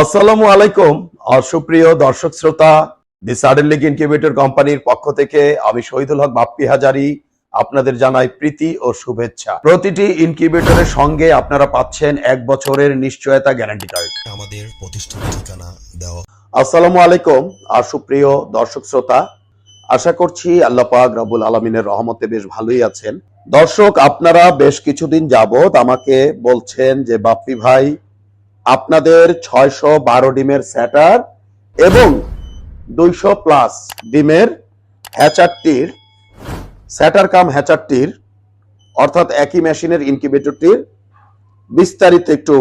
আসসালামু আলাইকুম সুপ্রিয় দর্শক শ্রোতা দি সাডেন লিগ ইনকিউবেটর কোম্পানির পক্ষ থেকে আমি শহীদুল হক বাপ্পি হাজারি আপনাদের জানাই প্রীতি ও শুভেচ্ছা। প্রতিটি ইনকিউবেটরের সঙ্গে আপনারা পাচ্ছেন এক বছরের নিশ্চয়তা গ্যারান্টি কার্ড আমাদের প্রতিষ্ঠান ঠিকানা দেওয়া। আসসালামু আলাইকুম আর সুপ্রিয় দর্শক শ্রোতা আশা করছি আল্লাহ পাক রব্বুল আলমিনের রহমতে বেশ ভালোই আছেন। দর্শক আপনারা বেশ কিছুদিন যাবত আমাকে বলছেন যে বাপ্পি ভাই আপনাদের ছয়শো বারো ডিমের স্যাটার এবং দুইশো প্লাস ডিমের হ্যাচারটির, স্যাটার কাম হ্যাচারটির, অর্থাৎ একই মেশিনের ইনকিউবেটরটির বিস্তারিত একটু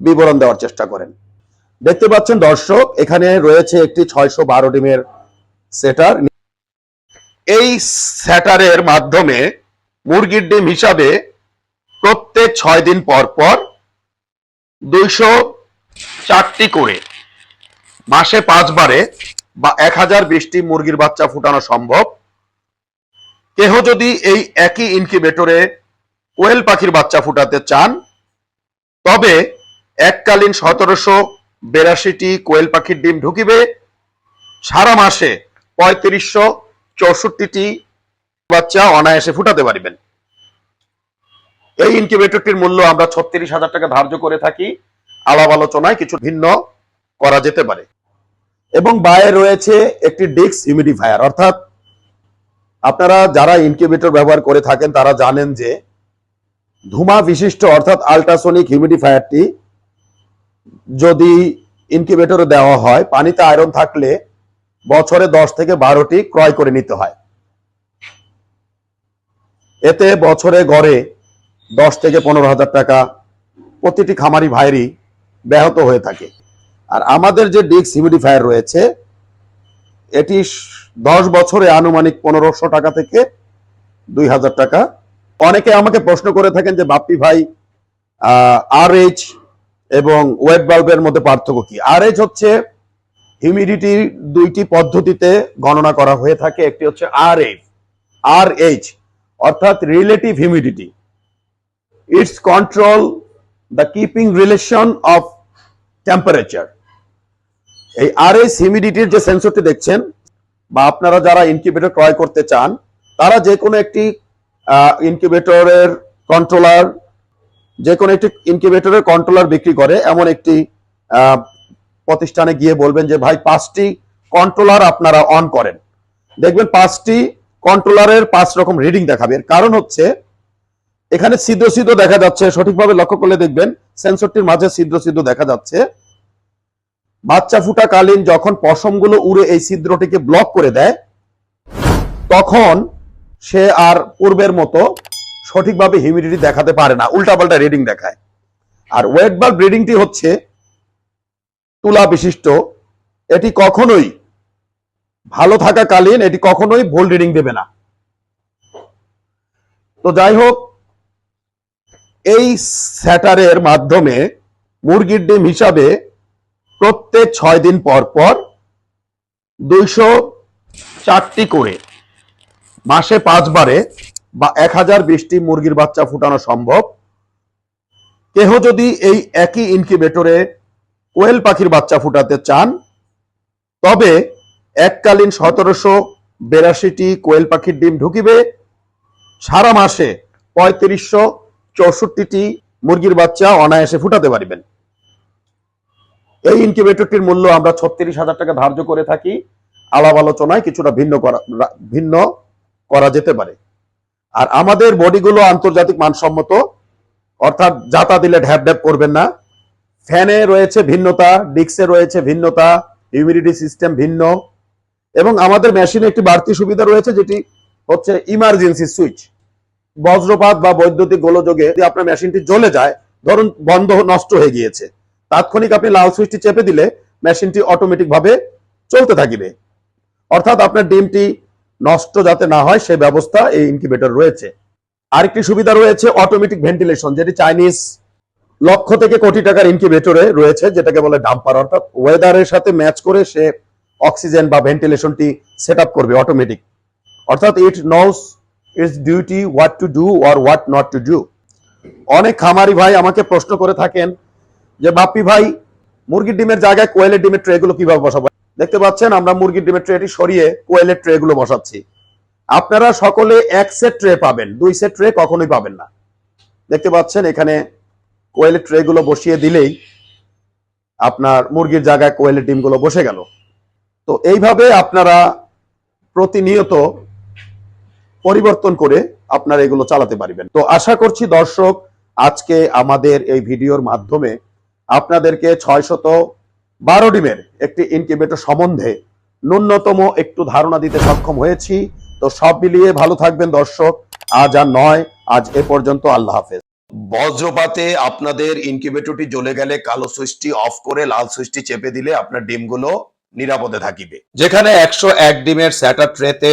বিবরণ দেওয়ার চেষ্টা করেন। দেখতে পাচ্ছেন দর্শক, এখানে রয়েছে একটি ছয়শো বারো ডিমের সেটার এই স্যাটারের মাধ্যমে মুরগির ডিম হিসাবে প্রত্যেক ছয় দিন পর পর দুইশো চারটি করে। মাসে পাঁচবারে বা এক হাজার বিশটি মুরগির বাচ্চা ফুটানো সম্ভব। কেহ যদি এই একই ইনকিউবেটরে কোয়েল পাখির বাচ্চা ফুটাতে চান, তবে এককালীন সতেরোশো বেরাশিটি কোয়েল পাখির ডিম ঢুকিবে। সারা মাসে পঁয়ত্রিশশো চৌষট্টিটি বাচ্চা অনায়াসে ফুটাতে পারিবেন। এই ইনকিউবেটরটির মূল্য আমরা ছত্রিশ হাজার টাকা ধার্য করে থাকি। আলাপ আলোচনায় কিছু ভিন্ন করা যেতে পারে। এবং বায়ে রয়েছে একটি ডিক্স হিউমিডিফায়ার অর্থাৎ আপনারা যারা ইনকিউবেটর ব্যবহার করে থাকেন, তারা জানেন যে ধুমা বিশিষ্ট, অর্থাৎ আল্ট্রাসোনিক হিউমিডিফায়ারটি যদি ইনকিউবেটরে দেওয়া হয়, পানিতে আয়রন থাকলে বছরে দশ থেকে বারোটি ক্রয় করে নিতে হয়। এতে বছরে গড়ে দশ থেকে পনেরো হাজার টাকা প্রতিটি খামারি ভাইয়েরই ব্যাহত হয়ে থাকে। আর আমাদের যে ডিক্স হিউমিডিফায়ার রয়েছে, এটি দশ বছরে আনুমানিক পনেরোশো টাকা থেকে দুই হাজার টাকা। অনেকে আমাকে প্রশ্ন করে থাকেন যে, বাপ্পি ভাই আর এইচ এবং ওয়েট বাল্বের মধ্যে পার্থক্য কি? আর এইচ হচ্ছে হিউমিডিটি দুইটি পদ্ধতিতে গণনা করা হয়ে থাকে। একটি হচ্ছে আর এইচ আর এইচ অর্থাৎ relative humidity it's control the keeping relation of temperature এই আর এস হিউমিডিটির যে সেন্সরটি দেখছেন, বা আপনারা যারা ইনকিউবেটর ক্রয় করতে চান, তারা যে কোনো একটি ইনকিউবেটরের কন্ট্রোলার যে কোনো একটি ইনকিউবেটরের কন্ট্রোলার বিক্রি করে, এমন একটি প্রতিষ্ঠানে গিয়ে বলবেন যে, ভাই, পাঁচটি কন্ট্রোলার আপনারা অন করেন। দেখবেন পাঁচটি কন্ট্রোলারের পাঁচ রকম রিডিং দেখাবে। এর কারণ হচ্ছে এখানে ছিদ্র ছিদ্র দেখা যাচ্ছে। সঠিকভাবে লক্ষ্য করলে দেখবেন, সেন্সরটির মাঝে ছিদ্র ছিদ্র দেখা যাচ্ছে। বাচ্চা ফুটাকালীন যখন পশমগুলো উড়ে এই ছিদ্রটিকে ব্লক করে দেয়, তখন সে আর পূর্বের মতো সঠিকভাবে হিউমিডিটি দেখাতে পারে না উল্টাপাল্টা রিডিং দেখায়। আর ওয়েট বাল্ব রিডিংটি হচ্ছে তুলা বিশিষ্ট। এটি কখনোই ভালো থাকাকালীন এটি কখনোই ভুল রিডিং দেবে না। তো যাই হোক এই স্যাটারের মাধ্যমে মুরগির ডিম হিসাবে প্রত্যেক ছয় দিন পর পর দুইশো চারটি করে মাসে পাঁচবারে বা এক হাজার বিশটি মুরগির বাচ্চা ফুটানো সম্ভব। কেহ যদি এই একই ইনকিউবেটরে কোয়েল পাখির বাচ্চা ফুটাতে চান, তবে এককালীন সতেরোশো বেরাশিটি কোয়েল পাখির ডিম ঢুকিবে, সারা মাসে পঁয়ত্রিশশো চৌষট্টিটি মুরগির বাচ্চা অনায়াসে ফুটাতে পারবেন। এই ইনকিউবেটরটির মূল্য আমরা ছত্রিশ হাজার টাকা ধার্য করে থাকি। আলাপ আলোচনায় কিছুটা ভিন্ন করা ভিন্ন করা যেতে পারে। আর আমাদের বডিগুলো আন্তর্জাতিক মানসম্মত, অর্থাৎ যাতা দিলে ঢ্যাপ ঢ্যাপ করবেন না। ফ্যানে রয়েছে ভিন্নতা ডিক্সে রয়েছে ভিন্নতা হিউমিডিটি সিস্টেম ভিন্ন। এবং আমাদের মেশিনে একটি বাড়তি সুবিধা রয়েছে, যেটি হচ্ছে ইমার্জেন্সি সুইচ বজ্রপাত বা বৈদ্যুতিক গোলযোগে যদি আপনার মেশিনটি জ্বলে যায়, ধরুন বন্ধ নষ্ট হয়ে গিয়েছে, তাৎক্ষণিক আপনি লাল সুইচটি চেপে দিলে মেশিনটি অটোমেটিক ভাবে চলতে থাকিবে। অর্থাৎ আপনার ডিমটি নষ্ট যাতে না হয় সেই ব্যবস্থা এই ইনকিউবেটর রয়েছে। আরেকটি সুবিধা রয়েছে অটোমেটিক ভেন্টিলেশন যেটি চাইনিজ লক্ষ থেকে কোটি টাকার ইনকিউবেটরে রয়েছে, যেটাকে বলে ডাম্পার অর্থাৎ ওয়েদারের সাথে ম্যাচ করে সে অক্সিজেন বা ভেন্টিলেশনটি সেট করবে অটোমেটিক অর্থাৎ it knows its duty what to do or what not to do অনেক খামারি ভাই আমাকে প্রশ্ন করে থাকেন যে, বাপ্পি ভাই, মুরগির ডিমের জায়গায় কোয়েলের ডিমের ট্রে গুলো কীভাবে বসাবো? দেখতে পাচ্ছেন আমরা মুরগির ডিমের ট্রেটি সরিয়ে কোয়েলের ট্রে গুলো বসাচ্ছি। আপনারা সকলে এক সেট ট্রে পাবেন, দুই সেট ট্রে কখনোই পাবেন না। দেখতে পাচ্ছেন এখানে কোয়েলের ট্রে গুলো বসিয়ে দিলেই আপনার মুরগির জায়গায় কোয়েলের ডিমগুলো বসে গেল। তো এইভাবে আপনারা প্রতিনিয়ত পরিবর্তন করে আপনারা এগুলো চালাতে পারবেন। তো আশা করছি দর্শক, আজকে আমাদের এই ভিডিওর মাধ্যমে আপনাদেরকে ছয়শত বারো ডিমের একটি ইনকিউবেটর সম্বন্ধে ন্যূনতম একটু ধারণা দিতে সক্ষম হয়েছি। তো সব মিলিয়ে ভালো থাকবেন দর্শক। আজ আর নয়, আজ এ পর্যন্ত আল্লাহ হাফেজ। বজ্রপাতে আপনাদের ইনকিউবেটরটি জ্বলে গেলে কালো সুইচটি অফ করে লাল সুইচটি চেপে দিলে আপনার ডিমগুলো নিরাপদে থাকিবে। যেখানে একশো এক ডিমের স্যাটার ট্রেতে